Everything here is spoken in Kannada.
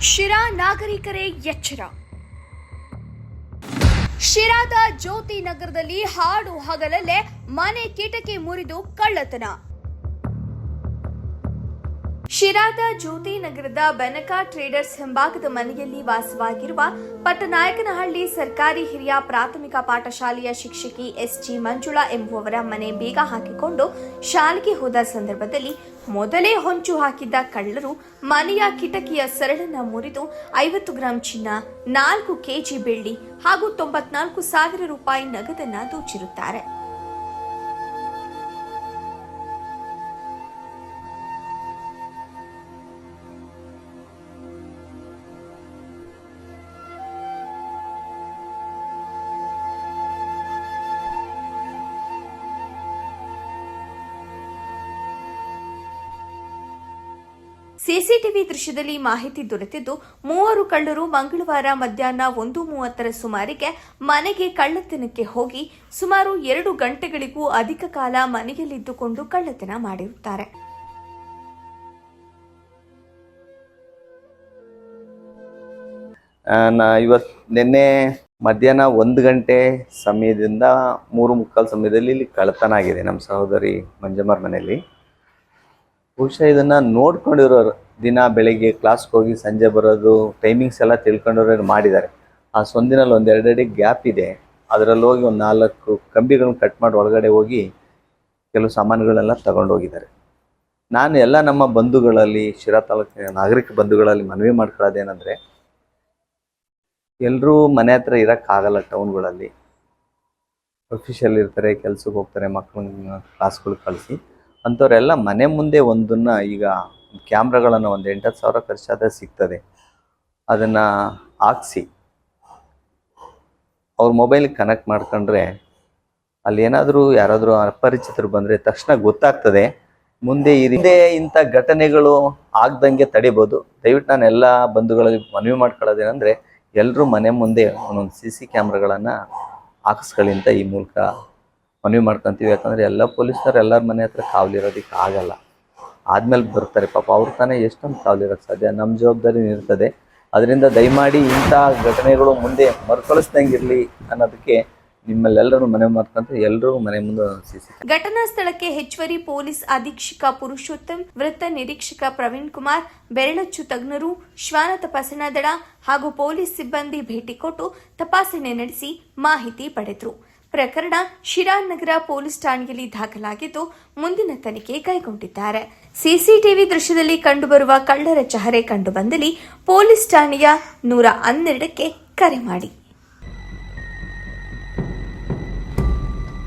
ಶಿರಾ ನಾಗರಿಕರೇ ಎಚ್ಚರ. ಶಿರಾದ ಜ್ಯೋತಿ ನಗರದಲ್ಲಿ ಹಾಡು ಹಗಲಲ್ಲೇ ಮನೆ ಕಿಟಕಿ ಮುರಿದು ಕಳ್ಳತನ. ಶಿರಾದ ಜ್ಯೋತಿ ನಗರದ ಬೆನಕ ಟ್ರೇಡರ್ಸ್ ಹಿಂಭಾಗದ ಮನೆಯಲ್ಲಿ ವಾಸವಾಗಿರುವ ಪಟ್ಟನಾಯಕನಹಳ್ಳಿ ಸರ್ಕಾರಿ ಹಿರಿಯ ಪ್ರಾಥಮಿಕ ಪಾಠಶಾಲೆಯ ಶಿಕ್ಷಕಿ ಎಸ್ಜಿ ಮಂಜುಳಾ ಎಂಬುವವರ ಮನೆ ಬೀಗ ಹಾಕಿಕೊಂಡು ಶಾಲೆಗೆ ಹೋದ ಸಂದರ್ಭದಲ್ಲಿ ಮೊದಲೇ ಹೊಂಚು ಹಾಕಿದ್ದ ಕಳ್ಳರು ಮನೆಯ ಕಿಟಕಿಯ ಸರಳನ್ನ ಮುರಿದು ಐವತ್ತು ಗ್ರಾಂ ಚಿನ್ನ, ನಾಲ್ಕು ಕೆಜಿ ಬೆಳ್ಳಿ ಹಾಗೂ ತೊಂಬತ್ನಾಲ್ಕು ಸಾವಿರ ರೂಪಾಯಿ ನಗದನ್ನ ದೋಚಿರುತ್ತಾರೆ. ಸಿಸಿಟಿವಿ ದೃಶ್ಯದಲ್ಲಿ ಮಾಹಿತಿ ದೊರೆತಿದ್ದು, ಮೂವರು ಕಳ್ಳರು ಮಂಗಳವಾರ ಮಧ್ಯಾಹ್ನ ಒಂದು ಮೂವತ್ತರ ಸುಮಾರಿಗೆ ಮನೆಗೆ ಕಳ್ಳತನಕ್ಕೆ ಹೋಗಿ ಸುಮಾರು ಎರಡು ಗಂಟೆಗಳಿಗೂ ಅಧಿಕ ಕಾಲ ಮನೆಯಲ್ಲಿದ್ದುಕೊಂಡು ಕಳ್ಳತನ ಮಾಡಿರುತ್ತಾರೆ. ನಿನ್ನೆ ಮಧ್ಯಾಹ್ನ ಒಂದು ಗಂಟೆ ಸಮಯದಿಂದ ಮೂರು ಮುಕ್ಕಾಲು ಸಮಯದಲ್ಲಿ ಇಲ್ಲಿ ಕಳ್ಳತನ ಆಗಿದೆ ನಮ್ಮ ಸಹೋದರಿ ಮಂಜಮ್ಮರ ಮನೆಯಲ್ಲಿ. ಬಹುಶಃ ಇದನ್ನ ನೋಡ್ಕೊಂಡಿರೋರು ದಿನ ಬೆಳಿಗ್ಗೆ ಕ್ಲಾಸ್ಗೆ ಹೋಗಿ ಸಂಜೆ ಬರೋದು ಟೈಮಿಂಗ್ಸ್ ಎಲ್ಲ ತಿಳ್ಕೊಂಡಿರೋರು ಮಾಡಿದ್ದಾರೆ. ಆ ಸೊಂದಿನಲ್ಲಿ ಒಂದು ಎರಡಡಿ ಗ್ಯಾಪ್ ಇದೆ. ಅದರಲ್ಲಿ ಹೋಗಿ ಒಂದು ನಾಲ್ಕು ಕಂಬಿಗಳನ್ನ ಕಟ್ ಮಾಡಿ ಒಳಗಡೆ ಹೋಗಿ ಕೆಲವು ಸಾಮಾನುಗಳೆಲ್ಲ ತಗೊಂಡು ಹೋಗಿದ್ದಾರೆ. ನಾನು ಎಲ್ಲ ನಮ್ಮ ಬಂಧುಗಳಲ್ಲಿ, ಶಿರಾ ತಾಲೂಕಿನ ನಾಗರಿಕ ಬಂಧುಗಳಲ್ಲಿ ಮನವಿ ಮಾಡ್ಕೊಳ್ಳೋದೇನೆಂದರೆ ಎಲ್ಲರೂ ಮನೆ ಹತ್ರ ಇರೋಕ್ಕಾಗಲ್ಲ ಟೌನ್ಗಳಲ್ಲಿ ಅಫಿಷಿಯಲ್ ಇರ್ತಾರೆ, ಕೆಲ್ಸಕ್ಕೆ ಹೋಗ್ತಾರೆ ಮಕ್ಕಳನ್ನ ಕ್ಲಾಸ್ಗಳಿಗೆ ಕಳಿಸಿ. ಅಂಥವ್ರೆಲ್ಲ ಮನೆ ಮುಂದೆ ಒಂದನ್ನು ಈಗ ಕ್ಯಾಮ್ರಾಗಳನ್ನು ಒಂದು ಎಂಟತ್ತು ಸಾವಿರ ಖರ್ಚಾದರೆ ಸಿಗ್ತದೆ. ಅದನ್ನು ಹಾಕ್ಸಿ. ಅವ್ರ ಮೊಬೈಲಿಗೆ ಕನೆಕ್ಟ್ ಮಾಡ್ಕೊಂಡ್ರೆ ಅಲ್ಲಿ ಏನಾದರೂ ಯಾರಾದರೂ ಅಪರಿಚಿತರು ಬಂದರೆ ತಕ್ಷಣ ಗೊತ್ತಾಗ್ತದೆ. ಮುಂದೆ ಈ ಹಿಂದೆ ಇಂಥ ಘಟನೆಗಳು ಆಗ್ದಂಗೆ ತಡಿಬೋದು. ದಯವಿಟ್ಟು ನಾನು ಎಲ್ಲ ಬಂಧುಗಳಲ್ಲಿ ಮನವಿ ಮಾಡ್ಕೊಳ್ಳೋದೇನೆಂದರೆ ಎಲ್ಲರೂ ಮನೆ ಮುಂದೆ ಒಂದೊಂದು ಸಿ ಸಿ ಕ್ಯಾಮ್ರಾಗಳನ್ನು ಹಾಕಿಸ್ಕೊಳ್ಳಿ ಅಂತ ಈ ಮೂಲಕ ಮನವಿ ಮಾಡ್ಕೊಂತೀವಿ. ಯಾಕಂದರೆ ಎಲ್ಲ ಪೊಲೀಸ್ನವ್ರು ಎಲ್ಲರ ಮನೆ ಹತ್ರ ಕಾವಲಿರೋದಕ್ಕೆ ಆಗಲ್ಲ. ಆದ್ಮೇಲೆ ಬರ್ತಾರೆ. ಪಾಪ ಅವ್ರ ತಾನೇ ಎಷ್ಟೊಂದು ಕಾವಲಿರೋಕ್ಕೆ ಸಾಧ್ಯ? ನಮ್ಮ ಜವಾಬ್ದಾರಿ ಇರ್ತದೆ ಅದರಿಂದ ದಯಮಾಡಿ ಇಂಥ ಘಟನೆಗಳು ಮುಂದೆ ಮರುಕಳಿಸ್ದಂಗಿರಲಿ ಅನ್ನೋದಕ್ಕೆ ನಿಮ್ಮಲ್ಲೆಲ್ಲರೂ ಮನೆ ಮಾಡ್ಕೊಂತ ಎಲ್ಲರೂ ಮನೆ ಮುಂದೆ ಘಟನಾ ಸ್ಥಳಕ್ಕೆ ಹೆಚ್ಚುವರಿ ಪೊಲೀಸ್ ಅಧೀಕ್ಷಕ ಪುರುಷೋತ್ತಮ್, ವೃತ್ತ ನಿರೀಕ್ಷಕ ಪ್ರವೀಣ್ ಕುಮಾರ್, ಬೆರಳಚ್ಚು ತಜ್ಞರು, ಶ್ವಾನ ತಪಾಸಣಾ ದಳ ಹಾಗೂ ಪೊಲೀಸ್ ಸಿಬ್ಬಂದಿ ಭೇಟಿ ಕೊಟ್ಟು ತಪಾಸಣೆ ನಡೆಸಿ ಮಾಹಿತಿ ಪಡೆದರು. ಪ್ರಕರಣ ಶಿರಾ ನಗರ ಪೊಲೀಸ್ ಠಾಣೆಯಲ್ಲಿ ದಾಖಲಾಗಿದ್ದು ಮುಂದಿನ ತನಿಖೆ ಕೈಗೊಂಡಿದ್ದಾರೆ. ಸಿಸಿಟಿವಿ ದೃಶ್ಯದಲ್ಲಿ ಕಂಡುಬರುವ ಕಳ್ಳರ ಚಹರೆ ಕಂಡುಬಂದಲ್ಲಿ ಪೊಲೀಸ್ ಠಾಣೆಯ ನೂರ ಹನ್ನೆರಡಕ್ಕೆ ಕರೆ ಮಾಡಿ.